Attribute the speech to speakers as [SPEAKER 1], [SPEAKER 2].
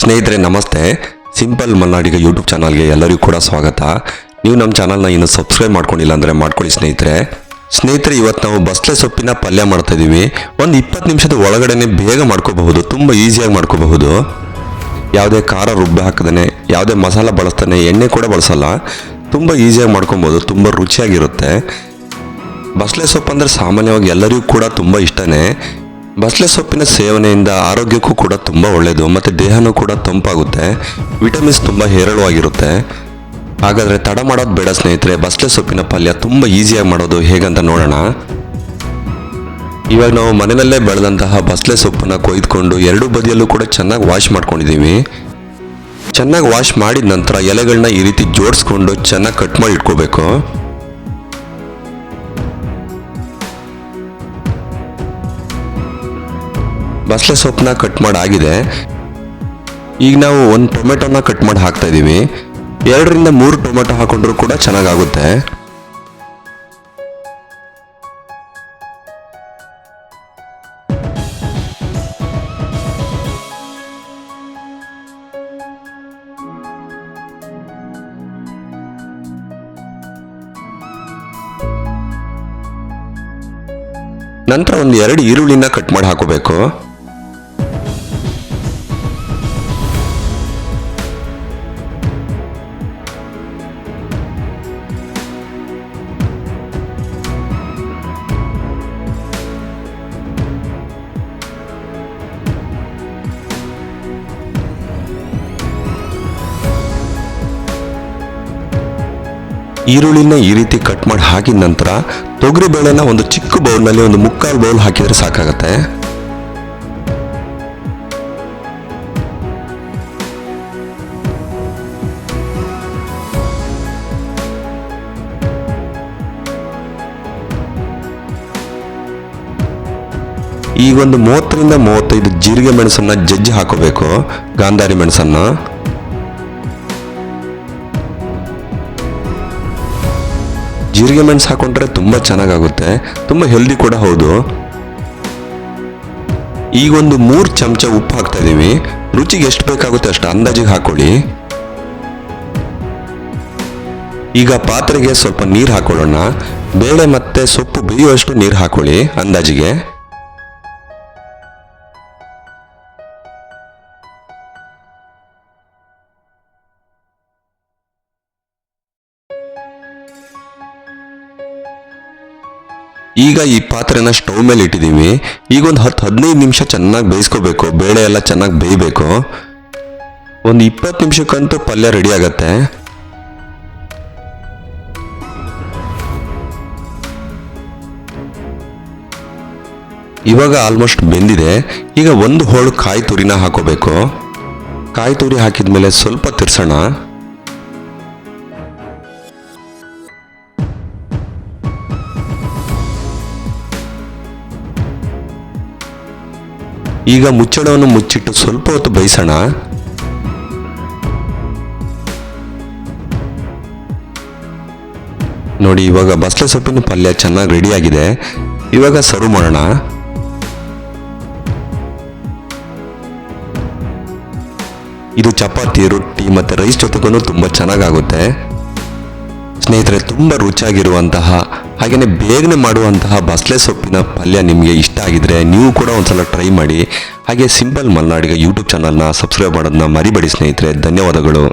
[SPEAKER 1] ಸ್ನೇಹಿತರೆ, ನಮಸ್ತೆ. Simple Malnadiga YouTube ಚಾನಲ್ಗೆ ಎಲ್ಲರಿಗೂ ಕೂಡ ಸ್ವಾಗತ. ನೀವು ನಮ್ಮ ಚಾನಲ್ನ ಇನ್ನು ಸಬ್ಸ್ಕ್ರೈಬ್ ಮಾಡ್ಕೊಂಡಿಲ್ಲ ಅಂದರೆ ಮಾಡ್ಕೊಳ್ಳಿ ಸ್ನೇಹಿತರೆ. ಸ್ನೇಹಿತರೆ, ಇವತ್ತು ನಾವು ಬಸ್ಲೆ ಸೊಪ್ಪಿನ ಪಲ್ಯ ಮಾಡ್ತಾ ಇದ್ದೀವಿ. ಒಂದು ಇಪ್ಪತ್ತು ನಿಮಿಷದ ಒಳಗಡೆನೆ ಬೇಗ ಮಾಡ್ಕೋಬಹುದು, ತುಂಬ ಈಸಿಯಾಗಿ ಮಾಡ್ಕೋಬಹುದು. ಯಾವುದೇ ಖಾರ ರುಬ್ಬಿ ಹಾಕದೇ ಯಾವುದೇ ಮಸಾಲ ಬಳಸ್ತಾನೆ, ಎಣ್ಣೆ ಕೂಡ ಬಳಸಲ್ಲ. ತುಂಬ ಈಸಿಯಾಗಿ ಮಾಡ್ಕೊಬೋದು, ತುಂಬ ರುಚಿಯಾಗಿರುತ್ತೆ. ಬಸಳೆ ಸೊಪ್ಪು ಅಂದರೆ ಸಾಮಾನ್ಯವಾಗಿ ಎಲ್ಲರಿಗೂ ಕೂಡ ತುಂಬ ಇಷ್ಟನೇ. ಬಸಳೆ ಸೊಪ್ಪಿನ ಸೇವನೆಯಿಂದ ಆರೋಗ್ಯಕ್ಕೂ ಕೂಡ ತುಂಬ ಒಳ್ಳೆಯದು ಮತ್ತು ದೇಹನೂ ಕೂಡ ತಂಪಾಗುತ್ತೆ. ವಿಟಮಿನ್ಸ್ ತುಂಬ ಹೇರಳವಾಗಿರುತ್ತೆ. ಹಾಗಾದರೆ ತಡ ಮಾಡೋದು ಬೇಡ ಸ್ನೇಹಿತರೆ ಬಸಳೆ ಸೊಪ್ಪಿನ ಪಲ್ಯ ತುಂಬ ಈಸಿಯಾಗಿ ಮಾಡೋದು ಹೇಗಂತ ನೋಡೋಣ. ಇವಾಗ ನಾವು ಮನೆಯಲ್ಲೇ ಬೆಳೆದಂತಹ ಬಸಳೆ ಸೊಪ್ಪನ್ನು ಕೊಯ್ದುಕೊಂಡು ಎರಡು ಬದಿಯಲ್ಲೂ ಕೂಡ ಚೆನ್ನಾಗಿ ವಾಶ್ ಮಾಡ್ಕೊಂಡಿದ್ದೀವಿ. ಚೆನ್ನಾಗಿ ವಾಶ್ ಮಾಡಿದ ನಂತರ ಎಲೆಗಳನ್ನ ಈ ರೀತಿ ಜೋಡಿಸ್ಕೊಂಡು ಚೆನ್ನಾಗಿ ಕಟ್ ಮಾಡಿ ಇಟ್ಕೋಬೇಕು. ಬಸಳೆ ಸೊಪ್ಪನ್ನ ಕಟ್ ಮಾಡಿ ಆಗಿದೆ. ಈಗ ನಾವು ಒಂದು ಟೊಮೆಟೋನ ಕಟ್ ಮಾಡಿ ಹಾಕ್ತಾ ಇದ್ದೀವಿ ಎರಡರಿಂದ ಮೂರು ಟೊಮೆಟೊ ಹಾಕೊಂಡ್ರೂ ಕೂಡ ಚೆನ್ನಾಗಾಗುತ್ತೆ. ನಂತರ ಒಂದು ಎರಡು ಈರುಳ್ಳಿನ ಕಟ್ ಮಾಡಿ ಹಾಕೋಬೇಕು. ಈರುಳ್ಳಿನ ಈ ರೀತಿ ಕಟ್ ಮಾಡಿ ಹಾಕಿದ ನಂತರ ತೊಗರಿ ಬೇಳೆನ ಒಂದು ಚಿಕ್ಕ ಬೌಲ್ನಲ್ಲಿ ಒಂದು ಮುಕ್ಕಾಲು ಬೌಲ್ ಹಾಕಿದರೆ ಸಾಕಾಗತ್ತೆ. ಈಗ ಒಂದು ಮೂವತ್ತರಿಂದ ಮೂವತ್ತೈದು ಜೀರಿಗೆ ಮೆಣಸನ್ನು ಜಜ್ಜಿ ಹಾಕೋಬೇಕು. ಗಾಂಧಾರಿ ಮೆಣಸನ್ನ. ಜೀರಿಗೆ ಮೆಣಸು ಹಾಕೊಂಡ್ರೆ ತುಂಬ ಚೆನ್ನಾಗಾಗುತ್ತೆ. ತುಂಬ ಹೆಲ್ದಿ ಕೂಡ ಹೌದು. ಈಗ ಒಂದು ಮೂರು ಚಮಚ ಉಪ್ಪು ಹಾಕ್ತಾ ಇದ್ದೀವಿ ರುಚಿಗೆ ಎಷ್ಟು ಬೇಕಾಗುತ್ತೆ ಅಷ್ಟು ಅಂದಾಜಿಗೆ ಹಾಕೊಳ್ಳಿ. ಈಗ ಪಾತ್ರೆಗೆ ಸ್ವಲ್ಪ ನೀರು ಹಾಕೊಳ್ಳೋಣ. ಬೇಳೆ ಮತ್ತೆ ಸೊಪ್ಪು ಬೇಯುವಷ್ಟು ನೀರು ಹಾಕೊಳ್ಳಿ ಅಂದಾಜಿಗೆ. ಈಗ ಈ ಪಾತ್ರೆನ ಸ್ಟೌವ್ ಮೇಲೆ ಇಟ್ಟಿದ್ದೀವಿ. ಈಗ ಒಂದು ಹತ್ತು ಹದಿನೈದು ನಿಮಿಷ ಚೆನ್ನಾಗಿ ಬೇಯಿಸ್ಕೋಬೇಕು. ಬೇಳೆ ಎಲ್ಲ ಚೆನ್ನಾಗಿ ಬೇಯಬೇಕು. ಒಂದು ಇಪ್ಪತ್ತು ನಿಮಿಷಕ್ಕಂತೂ ಪಲ್ಯ ರೆಡಿ ಆಗತ್ತೆ. ಇವಾಗ ಆಲ್ಮೋಸ್ಟ್ ಬೆಂದಿದೆ. ಈಗ ಒಂದು ಹೋಳು ಕಾಯಿ ತುರಿನ ಹಾಕೋಬೇಕು. ಕಾಯಿ ತುರಿ ಹಾಕಿದ ಮೇಲೆ ಸ್ವಲ್ಪ ತಿರ್ಸೋಣ. ಈಗ ಮುಚ್ಚಳವನ್ನು ಮುಚ್ಚಿಟ್ಟು ಸ್ವಲ್ಪ ಹೊತ್ತು ಬಯಸೋಣ. ನೋಡಿ, ಇವಾಗ ಬಸಳೆ ಸೊಪ್ಪಿನ ಪಲ್ಯ ಚೆನ್ನಾಗಿ ರೆಡಿ ಆಗಿದೆ. ಇವಾಗ ಸರ್ವ್ ಮಾಡೋಣ. ಇದು ಚಪಾತಿ, ರೊಟ್ಟಿ ಮತ್ತು ರೈಸ್ ಜೊತೆಗೂ ತುಂಬ ಚೆನ್ನಾಗಾಗುತ್ತೆ. ಸ್ನೇಹಿತರೆ, ತುಂಬ ರುಚಿಯಾಗಿರುವಂತಹ ಹಾಗೆಯೇ ಬೇಗನೆ ಮಾಡುವಂತಹ ಬಸಳೆ ಸೊಪ್ಪಿನ ಪಲ್ಯ ನಿಮಗೆ ಇಷ್ಟ ಆಗಿದ್ರೆ ನೀವು ಕೂಡ ಒಂದ್ಸಲ ಟ್ರೈ ಮಾಡಿ. ಹಾಗೆ ಸಿಂಪಲ್ ಮಲ್ನಾಡಿಗ ಯೂಟ್ಯೂಬ್ ಚಾನಲ್ನ ಸಬ್ಸ್ಕ್ರೈಬ್ ಮಾಡೋದನ್ನ ಮರಿಬೇಡಿ ಸ್ನೇಹಿತರೆ. ಧನ್ಯವಾದಗಳು.